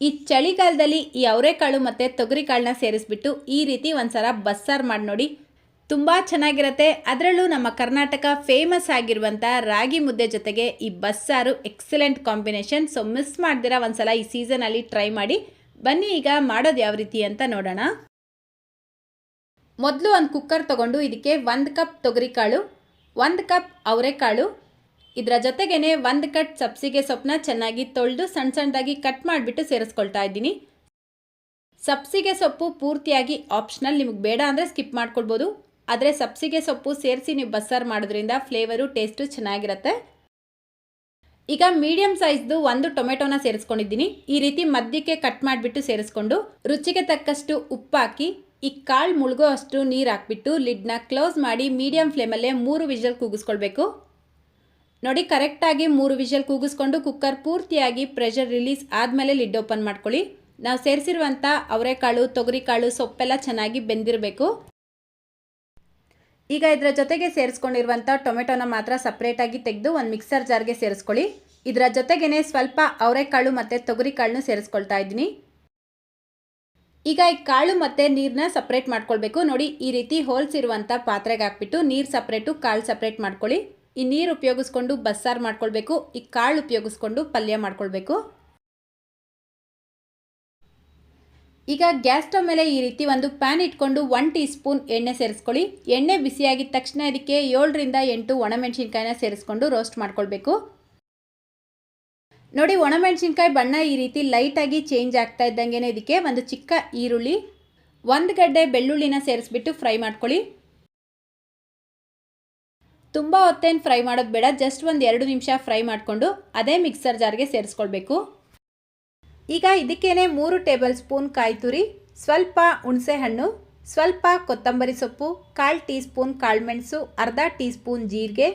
ಈ ಚಳಿಗಾಲದಲ್ಲಿ ಈ ಅವರೆಕಾಳು ಮತ್ತು ತೊಗರಿಕಾಳನ್ನ ಸೇರಿಸ್ಬಿಟ್ಟು ಈ ರೀತಿ ಒಂದ್ಸಲ ಬಸ್ಸಾರು ಮಾಡಿ ನೋಡಿ. ತುಂಬ ಚೆನ್ನಾಗಿರುತ್ತೆ. ಅದರಲ್ಲೂ ನಮ್ಮ ಕರ್ನಾಟಕ ಫೇಮಸ್ ಆಗಿರುವಂಥ ರಾಗಿ ಮುದ್ದೆ ಜೊತೆಗೆ ಈ ಬಸ್ಸಾರು ಎಕ್ಸಲೆಂಟ್ ಕಾಂಬಿನೇಷನ್ ಸೊ ಮಿಸ್ ಮಾಡ್ದಿರ ಒಂದ್ಸಲ ಈ ಸೀಸನಲ್ಲಿ ಟ್ರೈ ಮಾಡಿ. ಬನ್ನಿ ಈಗ ಮಾಡೋದು ಯಾವ ರೀತಿ ಅಂತ ನೋಡೋಣ. ಮೊದಲು ಒಂದು ಕುಕ್ಕರ್ ತೊಗೊಂಡು ಇದಕ್ಕೆ ಒಂದು ಕಪ್ ತೊಗರಿಕಾಳು ಒಂದು ಕಪ್ ಅವರೆಕಾಳು ಇದರ ಜೊತೆಗೇನೆ ಒಂದು ಕಟ್ ಸಬ್ಸಿಗೆ ಸೊಪ್ಪನ್ನ ಚೆನ್ನಾಗಿ ತೊಳೆದು ಸಣ್ಣ ಸಣ್ಣದಾಗಿ ಕಟ್ ಮಾಡಿಬಿಟ್ಟು ಸೇರಿಸ್ಕೊಳ್ತಾ ಇದ್ದೀನಿ. ಸಬ್ಸಿಗೆ ಸೊಪ್ಪು ಪೂರ್ತಿಯಾಗಿ ಆಪ್ಷನಲ್ ನಿಮಗೆ ಬೇಡ ಅಂದರೆ ಸ್ಕಿಪ್ ಮಾಡ್ಕೊಳ್ಬೋದು. ಆದರೆ ಸಬ್ಸಿಗೆ ಸೊಪ್ಪು ಸೇರಿಸಿ ನೀವು ಬಸ್ಸಾರು ಮಾಡೋದ್ರಿಂದ ಫ್ಲೇವರು ಟೇಸ್ಟು ಚೆನ್ನಾಗಿರುತ್ತೆ. ಈಗ ಮೀಡಿಯಂ ಸೈಜ್ದು ಒಂದು ಟೊಮೆಟೊನ ಸೇರಿಸ್ಕೊಂಡಿದ್ದೀನಿ. ಈ ರೀತಿ ಮಧ್ಯಕ್ಕೆ ಕಟ್ ಮಾಡಿಬಿಟ್ಟು ಸೇರಿಸ್ಕೊಂಡು ರುಚಿಗೆ ತಕ್ಕಷ್ಟು ಉಪ್ಪಾಕಿ ಈ ಕಾಳು ಮುಳುಗೋ ಅಷ್ಟು ನೀರು ಹಾಕ್ಬಿಟ್ಟು ಲಿಡ್ನ ಕ್ಲೋಸ್ ಮಾಡಿ ಮೀಡಿಯಂ ಫ್ಲೇಮಲ್ಲೇ ಮೂರು ವಿಷಲ್ ಕೂಗಿಸ್ಕೊಳ್ಬೇಕು. ನೋಡಿ, ಕರೆಕ್ಟಾಗಿ ಮೂರು ವಿಷಲ್ ಕೂಗಿಸ್ಕೊಂಡು ಕುಕ್ಕರ್ ಪೂರ್ತಿಯಾಗಿ ಪ್ರೆಷರ್ ರಿಲೀಸ್ ಆದಮೇಲೆ ಲಿಡ್ ಓಪನ್ ಮಾಡ್ಕೊಳ್ಳಿ. ನಾವು ಸೇರಿಸಿರುವಂಥ ಅವರೆಕಾಳು, ತೊಗರಿಕಾಳು, ಸೊಪ್ಪೆಲ್ಲ ಚೆನ್ನಾಗಿ ಬೆಂದಿರಬೇಕು. ಈಗ ಇದರ ಜೊತೆಗೆ ಸೇರಿಸ್ಕೊಂಡಿರುವಂಥ ಟೊಮೆಟೊನ ಮಾತ್ರ ಸಪ್ರೇಟಾಗಿ ತೆಗೆದು ಒಂದು ಮಿಕ್ಸರ್ ಜಾರ್ಗೆ ಸೇರಿಸ್ಕೊಳ್ಳಿ. ಇದರ ಜೊತೆಗೇ ಸ್ವಲ್ಪ ಅವರೆಕಾಳು ಮತ್ತು ತೊಗರಿಕಾಳನ್ನು ಸೇರಿಸ್ಕೊಳ್ತಾ ಇದ್ದೀನಿ. ಈಗ ಈ ಕಾಳು ಮತ್ತು ನೀರನ್ನ ಸಪ್ರೇಟ್ ಮಾಡ್ಕೊಳ್ಬೇಕು. ನೋಡಿ, ಈ ರೀತಿ ಹೋಲ್ಸ್ ಇರುವಂಥ ಪಾತ್ರೆಗೆ ಹಾಕ್ಬಿಟ್ಟು ನೀರು ಸಪ್ರೇಟು, ಕಾಳು ಸಪ್ರೇಟ್ ಮಾಡ್ಕೊಳ್ಳಿ. ಈ ನೀರು ಉಪಯೋಗಿಸ್ಕೊಂಡು ಬಸ್ಸಾರು ಮಾಡ್ಕೊಳ್ಬೇಕು, ಈ ಕಾಳು ಉಪಯೋಗಿಸ್ಕೊಂಡು ಪಲ್ಯ ಮಾಡ್ಕೊಳ್ಬೇಕು. ಈಗ ಗ್ಯಾಸ್ ಸ್ಟವ್ ಮೇಲೆ ಈ ರೀತಿ ಒಂದು ಪ್ಯಾನ್ ಇಟ್ಕೊಂಡು ಒನ್ ಟೀ ಸ್ಪೂನ್ ಎಣ್ಣೆ ಸೇರಿಸ್ಕೊಳ್ಳಿ. ಎಣ್ಣೆ ಬಿಸಿಯಾಗಿದ ತಕ್ಷಣ ಇದಕ್ಕೆ ಏಳರಿಂದ ಎಂಟು ಒಣಮೆಣಸಿನ್ಕಾಯಿನ ಸೇರಿಸ್ಕೊಂಡು ರೋಸ್ಟ್ ಮಾಡ್ಕೊಳ್ಬೇಕು. ನೋಡಿ, ಒಣಮೆಣಸಿನ್ಕಾಯಿ ಬಣ್ಣ ಈ ರೀತಿ ಲೈಟಾಗಿ ಚೇಂಜ್ ಆಗ್ತಾ ಇದ್ದಂಗೆ ಇದಕ್ಕೆ ಒಂದು ಚಿಕ್ಕ ಈರುಳ್ಳಿ, ಒಂದು ಗಡ್ಡೆ ಬೆಳ್ಳುಳ್ಳಿನ ಸೇರಿಸ್ಬಿಟ್ಟು ಫ್ರೈ ಮಾಡ್ಕೊಳ್ಳಿ. ತುಂಬ ಹೊತ್ತೇನು ಫ್ರೈ ಮಾಡೋದು ಬೇಡ ಜಸ್ಟ್ ಒಂದು ಎರಡು ನಿಮಿಷ ಫ್ರೈ ಮಾಡಿಕೊಂಡು ಅದೇ ಮಿಕ್ಸರ್ ಜಾರ್ಗೆ ಸೇರಿಸ್ಕೊಳ್ಬೇಕು. ಈಗ ಇದಕ್ಕೇನೆ ಮೂರು ಟೇಬಲ್ ಸ್ಪೂನ್ ಕಾಯಿ ತುರಿ, ಸ್ವಲ್ಪ ಹುಣಸೆ ಹಣ್ಣು, ಸ್ವಲ್ಪ ಕೊತ್ತಂಬರಿ ಸೊಪ್ಪು, ಕಾಲು ಟೀ ಸ್ಪೂನ್ ಕಾಳುಮೆಣಸು ಅರ್ಧ ಟೀ ಸ್ಪೂನ್ ಜೀರಿಗೆ,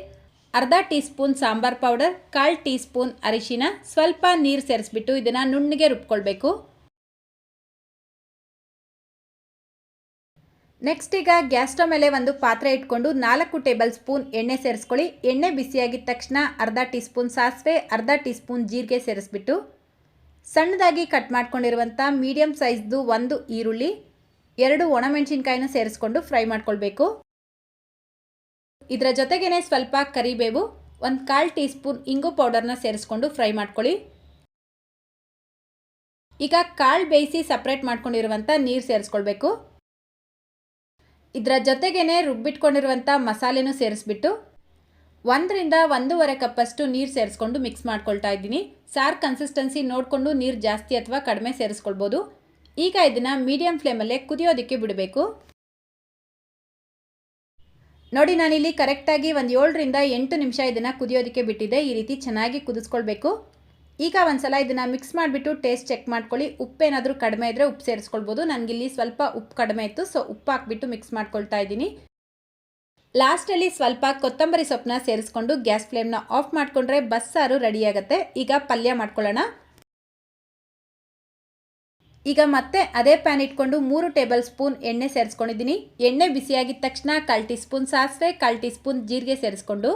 ಅರ್ಧ ಟೀ ಸ್ಪೂನ್ ಸಾಂಬಾರ್ ಪೌಡರ್, ಕಾಲು ಟೀ ಸ್ಪೂನ್ ಅರಿಶಿನ, ಸ್ವಲ್ಪ ನೀರು ಸೇರಿಸ್ಬಿಟ್ಟು ಇದನ್ನು ನುಣ್ಣಗೆ ರುಬ್ಕೊಳ್ಬೇಕು. ನೆಕ್ಸ್ಟ್ ಈಗ ಗ್ಯಾಸ್ ಸ್ಟವ್ ಮೇಲೆ ಒಂದು ಪಾತ್ರೆ ಇಟ್ಕೊಂಡು ನಾಲ್ಕು ಟೇಬಲ್ ಸ್ಪೂನ್ ಎಣ್ಣೆ ಸೇರಿಸ್ಕೊಳ್ಳಿ. ಎಣ್ಣೆ ಬಿಸಿಯಾಗಿದ ತಕ್ಷಣ ಅರ್ಧ ಟೀ ಸ್ಪೂನ್ ಸಾಸಿವೆ, ಅರ್ಧ ಟೀ ಸ್ಪೂನ್ ಜೀರಿಗೆ ಸೇರಿಸ್ಬಿಟ್ಟು ಸಣ್ಣದಾಗಿ ಕಟ್ ಮಾಡ್ಕೊಂಡಿರುವಂಥ ಮೀಡಿಯಮ್ ಸೈಜ್ದು ಒಂದು ಈರುಳ್ಳಿ, ಎರಡು ಒಣಮೆಣಸಿನ್ಕಾಯಿನ ಸೇರಿಸ್ಕೊಂಡು ಫ್ರೈ ಮಾಡ್ಕೊಳ್ಬೇಕು. ಇದರ ಜೊತೆಗೇನೆ ಸ್ವಲ್ಪ ಕರಿಬೇವು, ಒಂದು ಕಾಲು ಟೀ ಸ್ಪೂನ್ ಇಂಗು ಪೌಡರ್ನ ಸೇರಿಸ್ಕೊಂಡು ಫ್ರೈ ಮಾಡ್ಕೊಳ್ಳಿ. ಈಗ ಕಾಳು ಬೇಯಿಸಿ ಸಪ್ರೇಟ್ ಮಾಡ್ಕೊಂಡಿರುವಂಥ ನೀರು ಸೇರಿಸ್ಕೊಳ್ಬೇಕು. ಇದರ ಜೊತೆಗೇ ರುಬ್ಬಿಟ್ಕೊಂಡಿರುವಂಥ ಮಸಾಲೆನೂ ಸೇರಿಸ್ಬಿಟ್ಟು ಒಂದರಿಂದ ಒಂದೂವರೆ ಕಪ್ಪಷ್ಟು ನೀರು ಸೇರಿಸ್ಕೊಂಡು ಮಿಕ್ಸ್ ಮಾಡ್ಕೊಳ್ತಾ ಇದ್ದೀನಿ. ಸಾರ್ ಕನ್ಸಿಸ್ಟೆನ್ಸಿ ನೋಡಿಕೊಂಡು ನೀರು ಜಾಸ್ತಿ ಅಥವಾ ಕಡಿಮೆ ಸೇರಿಸ್ಕೊಳ್ಬೋದು. ಈಗ ಇದನ್ನು ಮೀಡಿಯಂ ಫ್ಲೇಮಲ್ಲೇ ಕುದಿಯೋದಕ್ಕೆ ಬಿಡಬೇಕು. ನೋಡಿ ನಾನಿಲ್ಲಿ ಕರೆಕ್ಟಾಗಿ ಒಂದು ಏಳರಿಂದ ಎಂಟು ನಿಮಿಷ ಇದನ್ನು ಕುದಿಯೋದಕ್ಕೆ ಬಿಟ್ಟಿದ್ದೆ. ಈ ರೀತಿ ಚೆನ್ನಾಗಿ ಕುದಿಸ್ಕೊಳ್ಬೇಕು. ಈಗ ಒಂದ್ಸಲ ಇದನ್ನು ಮಿಕ್ಸ್ ಮಾಡಿಬಿಟ್ಟು ಟೇಸ್ಟ್ ಚೆಕ್ ಮಾಡ್ಕೊಳ್ಳಿ. ಉಪ್ಪೇನಾದರೂ ಕಡಿಮೆ ಇದ್ದರೆ ಉಪ್ಪು ಸೇರಿಸ್ಕೊಳ್ಬೋದು. ನನಗಿಲ್ಲಿ ಸ್ವಲ್ಪ ಉಪ್ಪು ಕಡಿಮೆ ಇತ್ತು ಸೊ ಉಪ್ಪು ಹಾಕ್ಬಿಟ್ಟು ಮಿಕ್ಸ್ ಮಾಡ್ಕೊಳ್ತಾ ಇದ್ದೀನಿ. ಲಾಸ್ಟಲ್ಲಿ ಸ್ವಲ್ಪ ಕೊತ್ತಂಬರಿ ಸೊಪ್ಪನ್ನ ಸೇರಿಸ್ಕೊಂಡು ಗ್ಯಾಸ್ ಫ್ಲೇಮ್ನ ಆಫ್ ಮಾಡಿಕೊಂಡ್ರೆ ಬಸ್ಸಾರು ರೆಡಿಯಾಗುತ್ತೆ ಈಗ ಪಲ್ಯ ಮಾಡ್ಕೊಳ್ಳೋಣ. ಈಗ ಮತ್ತೆ ಅದೇ ಪ್ಯಾನ್ ಇಟ್ಕೊಂಡು ಮೂರು ಟೇಬಲ್ ಸ್ಪೂನ್ ಎಣ್ಣೆ ಸೇರಿಸ್ಕೊಂಡಿದ್ದೀನಿ. ಎಣ್ಣೆ ಬಿಸಿಯಾಗಿದ ತಕ್ಷಣ ಕಾಲು ಟೀ ಸ್ಪೂನ್ ಸಾಸಿವೆ, ಕಾಲು ಟೀ ಸ್ಪೂನ್ ಜೀರಿಗೆ ಸೇರಿಸ್ಕೊಂಡು.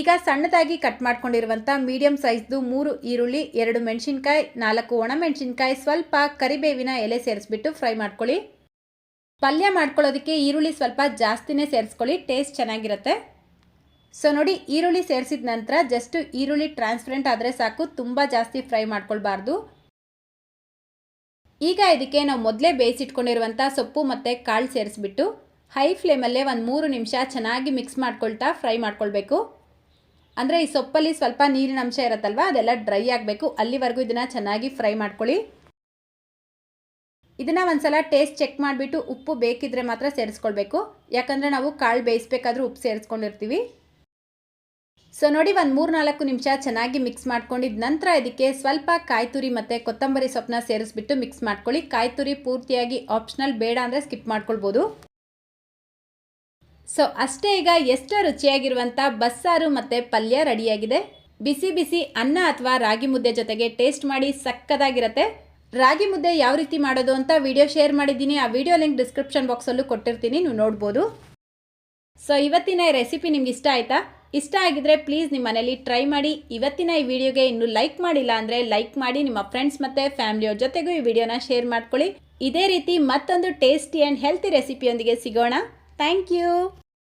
ಈಗ ಸಣ್ಣದಾಗಿ ಕಟ್ ಮಾಡ್ಕೊಂಡಿರುವಂಥ ಮೀಡಿಯಂ ಸೈಜ್ದು ಮೂರು ಈರುಳ್ಳಿ, ಎರಡು ಮೆಣಸಿನ್ಕಾಯಿ, ನಾಲ್ಕು ಒಣಮೆಣಸಿನ್ಕಾಯಿ ಸ್ವಲ್ಪ ಕರಿಬೇವಿನ ಎಲೆ ಸೇರಿಸ್ಬಿಟ್ಟು ಫ್ರೈ ಮಾಡ್ಕೊಳ್ಳಿ. ಪಲ್ಯ ಮಾಡ್ಕೊಳ್ಳೋದಕ್ಕೆ ಈರುಳ್ಳಿ ಸ್ವಲ್ಪ ಜಾಸ್ತಿನೇ ಸೇರಿಸ್ಕೊಳ್ಳಿ ಟೇಸ್ಟ್ ಚೆನ್ನಾಗಿರುತ್ತೆ. ಸೊ ನೋಡಿ, ಈರುಳ್ಳಿ ಸೇರಿಸಿದ ನಂತರ ಜಸ್ಟ್ ಈರುಳ್ಳಿ ಟ್ರಾನ್ಸ್ಪರೆಂಟ್ ಆದರೆ ಸಾಕು, ತುಂಬ ಜಾಸ್ತಿ ಫ್ರೈ ಮಾಡ್ಕೊಳ್ಬಾರ್ದು. ಈಗ ಇದಕ್ಕೆ ನಾವು ಮೊದಲೇ ಬೇಯಿಸಿಟ್ಕೊಂಡಿರುವಂಥ ಸೊಪ್ಪು ಮತ್ತು ಕಾಳು ಸೇರಿಸ್ಬಿಟ್ಟು ಹೈ ಫ್ಲೇಮಲ್ಲೇ ಒಂದು ಮೂರು ನಿಮಿಷ ಚೆನ್ನಾಗಿ ಮಿಕ್ಸ್ ಮಾಡ್ಕೊಳ್ತಾ ಫ್ರೈ ಮಾಡ್ಕೊಳ್ಬೇಕು. ಅಂದರೆ ಈ ಸೊಪ್ಪಲ್ಲಿ ಸ್ವಲ್ಪ ನೀರಿನ ಅಂಶ ಇರುತ್ತಲ್ವ? ಅದೆಲ್ಲ ಡ್ರೈ ಆಗಬೇಕು. ಅಲ್ಲಿವರೆಗೂ ಇದನ್ನು ಚೆನ್ನಾಗಿ ಫ್ರೈ ಮಾಡ್ಕೊಳ್ಳಿ. ಇದನ್ನು ಒಂದ್ಸಲ ಟೇಸ್ಟ್ ಚೆಕ್ ಮಾಡಿಬಿಟ್ಟು ಉಪ್ಪು ಬೇಕಿದ್ರೆ ಮಾತ್ರ ಸೇರಿಸ್ಕೊಳ್ಬೇಕು. ಯಾಕಂದರೆ ನಾವು ಕಾಳು ಬೇಯಿಸ್ಬೇಕಾದ್ರೂ ಉಪ್ಪು ಸೇರಿಸ್ಕೊಂಡಿರ್ತೀವಿ. ಸೊ ನೋಡಿ ಒಂದು ಮೂರು ನಾಲ್ಕು ನಿಮಿಷ ಚೆನ್ನಾಗಿ ಮಿಕ್ಸ್ ಮಾಡ್ಕೊಂಡಿದ ನಂತರ ಇದಕ್ಕೆ ಸ್ವಲ್ಪ ಕಾಯಿ ತುರಿ ಮತ್ತು ಕೊತ್ತಂಬರಿ ಸೊಪ್ಪನ್ನ ಸೇರಿಸ್ಬಿಟ್ಟು ಮಿಕ್ಸ್ ಮಾಡ್ಕೊಳ್ಳಿ. ಕಾಯಿ ತುರಿ ಪೂರ್ತಿಯಾಗಿ ಆಪ್ಷನಲ್ ಬೇಡ ಅಂದರೆ ಸ್ಕಿಪ್ ಮಾಡ್ಕೊಳ್ಬೋದು. ಸೊ ಅಷ್ಟೇ ಈಗ ಎಷ್ಟು ರುಚಿಯಾಗಿರುವಂಥ ಬಸ್ಸಾರು ಮತ್ತು ಪಲ್ಯ ರೆಡಿಯಾಗಿದೆ. ಬಿಸಿ ಬಿಸಿ ಅನ್ನ ಅಥವಾ ರಾಗಿ ಮುದ್ದೆ ಜೊತೆಗೆ ಟೇಸ್ಟ್ ಮಾಡಿ ಸಕ್ಕದಾಗಿರುತ್ತೆ. ರಾಗಿ ಮುದ್ದೆ ಯಾವ ರೀತಿ ಮಾಡೋದು ಅಂತ ವಿಡಿಯೋ ಶೇರ್ ಮಾಡಿದ್ದೀನಿ. ಆ ವಿಡಿಯೋ ಲಿಂಕ್ ಡಿಸ್ಕ್ರಿಪ್ಷನ್ ಬಾಕ್ಸಲ್ಲೂ ಕೊಟ್ಟಿರ್ತೀನಿ. ನೀವು ನೋಡ್ಬೋದು. ಸೊ ಇವತ್ತಿನ ರೆಸಿಪಿ ನಿಮ್ಗೆ ಇಷ್ಟ ಆಯಿತಾ? ಇಷ್ಟ ಆಗಿದ್ರೆ ಪ್ಲೀಸ್ ನಿಮ್ಮ ಮನೇಲಿ ಟ್ರೈ ಮಾಡಿ. ಇವತ್ತಿನ ಈ ವಿಡಿಯೋಗೆ ಇನ್ನೂ ಲೈಕ್ ಮಾಡಿಲ್ಲ ಅಂದರೆ ಲೈಕ್ ಮಾಡಿ ನಿಮ್ಮ ಫ್ರೆಂಡ್ಸ್ ಮತ್ತು ಫ್ಯಾಮಿಲಿಯವ್ರ ಜೊತೆಗೂ ಈ ವಿಡಿಯೋನ ಶೇರ್ ಮಾಡ್ಕೊಳ್ಳಿ. ಇದೇ ರೀತಿ ಮತ್ತೊಂದು ಟೇಸ್ಟಿ ಆ್ಯಂಡ್ ಹೆಲ್ತಿ ರೆಸಿಪಿಯೊಂದಿಗೆ ಸಿಗೋಣ. Thank you.